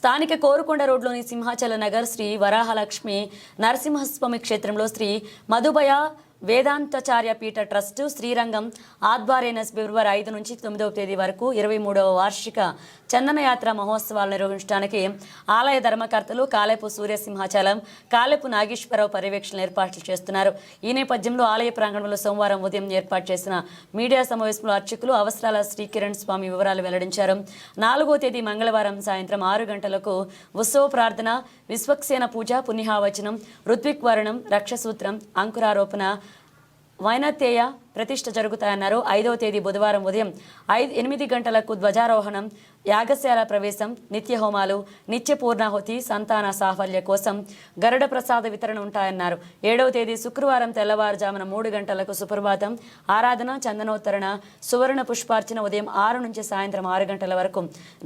స్థానిక కోరుకొండ రోడ్లోని సింహాచల నగర్ శ్రీ వరాహలక్ష్మి నరసింహస్వామి క్షేత్రంలో శ్రీ మధుబయ వేదాంతాచార్య పీఠ ట్రస్టు శ్రీరంగం ఆధ్వర్యన ఫిబ్రవరి ఐదు నుంచి తొమ్మిదవ తేదీ వరకు ఇరవై మూడవ వార్షిక చందనయాత్ర మహోత్సవాలు నిర్వహించడానికి ఆలయ ధర్మకర్తలు కాలేపు సూర్యసింహాచలం కాలేపు నాగేశ్వరరావు పర్యవేక్షణ ఏర్పాట్లు చేస్తున్నారు. ఈ నేపథ్యంలో ఆలయ ప్రాంగణంలో సోమవారం ఉదయం ఏర్పాటు చేసిన మీడియా సమావేశంలో అర్చకులు అవసరాల శ్రీకిరణ్ స్వామి వివరాలు వెల్లడించారు. నాలుగో తేదీ మంగళవారం సాయంత్రం ఆరు గంటలకు ఉత్సవ ప్రార్థన విశ్వక్సేన పూజ పుణ్యహావచనం ఋత్విక్ వర్ణం రక్షసూత్రం అంకురారోపణ వైనతేయ ప్రతిష్ట జరుగుతాయన్నారు. ఐదవ తేదీ బుధవారం ఉదయం ఐదు ఎనిమిది గంటలకు ధ్వజారోహణం యాగశాల ప్రవేశం నిత్య హోమాలు నిత్య పూర్ణాహుతి సంతాన సాఫల్య కోసం గరుడ ప్రసాద వితరణ ఉంటాయన్నారు. ఏడవ తేదీ శుక్రవారం తెల్లవారుజామున మూడు గంటలకు సుప్రభాతం ఆరాధన చందనోత్తరణ సువర్ణ పుష్పార్చన ఉదయం ఆరు నుంచి సాయంత్రం ఆరు గంటల వరకు.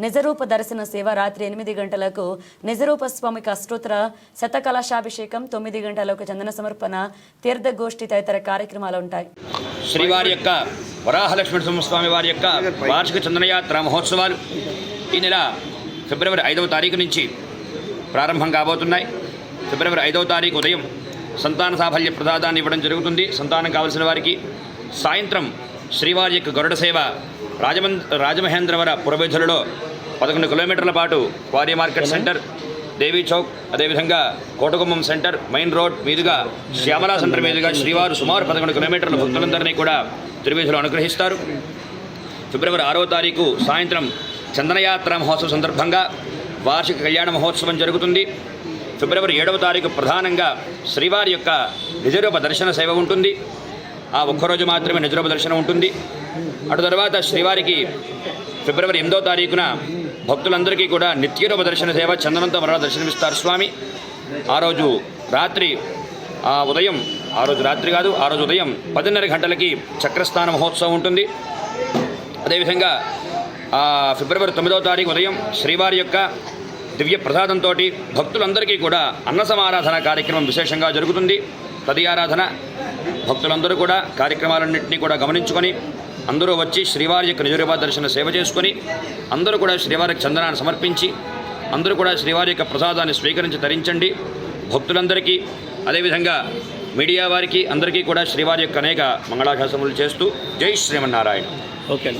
నిజరూప దర్శన సేవ రాత్రి ఎనిమిది గంటలకు నిజరూప స్వామికి అష్టోత్తర శతకలశాభిషేకం తొమ్మిది గంటలకు చందన సమర్పణ తీర్థగోష్ఠి తదితర కార్యక్రమాలు ఉంటాయి. శ్రీవారి యొక్క వరాహలక్ష్మణ స్వామి వారి యొక్క వార్షిక చందనయాత్ర మహోత్సవాలు ఈ నెల ఫిబ్రవరి ఐదవ తారీఖు నుంచి ప్రారంభం కాబోతున్నాయి. ఫిబ్రవరి ఐదవ తారీఖు ఉదయం సంతాన సాఫల్య ప్రసాదాన్ని ఇవ్వడం జరుగుతుంది. సంతానం కావలసిన వారికి సాయంత్రం శ్రీవారి యొక్క గరుడ సేవ రాజమన్ రాజమహేంద్రవర పురవేధులలో పదకొండు కిలోమీటర్ల పాటు quarry market centre Devi Chowk అదేవిధంగా కోటగుమ్మం సెంటర్ మెయిన్ రోడ్ మీదుగా శ్యామలా సెంటర్ మీదుగా శ్రీవారు సుమారు పదకొండు కిలోమీటర్ల భక్తులందరినీ కూడా తిరువీధులు అనుగ్రహిస్తారు. ఫిబ్రవరి ఆరో తారీఖు సాయంత్రం చందనయాత్ర మహోత్సవం సందర్భంగా వార్షిక కళ్యాణ మహోత్సవం జరుగుతుంది. ఫిబ్రవరి ఏడవ తారీఖు ప్రధానంగా శ్రీవారి యొక్క నిజరూప దర్శన సేవ ఉంటుంది. ఆ ఒక్కరోజు మాత్రమే నిజరూప దర్శనం ఉంటుంది. అటు తర్వాత శ్రీవారికి ఫిబ్రవరి ఎనిమిదో తారీఖున భక్తులందరికీ కూడా నిత్యరూప దర్శన సేవ చందనంతో మరలా దర్శనమిస్తారు. స్వామి ఆ రోజు రాత్రి ఆ ఉదయం ఆ రోజు రాత్రి కాదు ఆ రోజు ఉదయం పదిన్నర గంటలకి చక్రస్థాన మహోత్సవం ఉంటుంది. అదేవిధంగా ఫిబ్రవరి తొమ్మిదవ తారీఖు ఉదయం శ్రీవారి యొక్క దివ్య ప్రసాదంతో భక్తులందరికీ కూడా అన్న సమారాధన కార్యక్రమం విశేషంగా జరుగుతుంది. తదియారాధన భక్తులందరూ కూడా కార్యక్రమాలన్నింటినీ కూడా గమనించుకొని అందరూ వచ్చి శ్రీవారి యొక్క నిజరూపా దర్శన సేవ చేసుకొని అందరూ కూడా శ్రీవారికి చందనాన్ని సమర్పించి అందరూ కూడా శ్రీవారి యొక్క ప్రసాదాన్ని స్వీకరించి ధరించండి భక్తులందరికీ అదేవిధంగా మీడియా వారికి అందరికీ కూడా శ్రీవారి యొక్క అనేక మంగళాభ్యాసములు చేస్తూ జై శ్రీమన్నారాయణ. ఓకే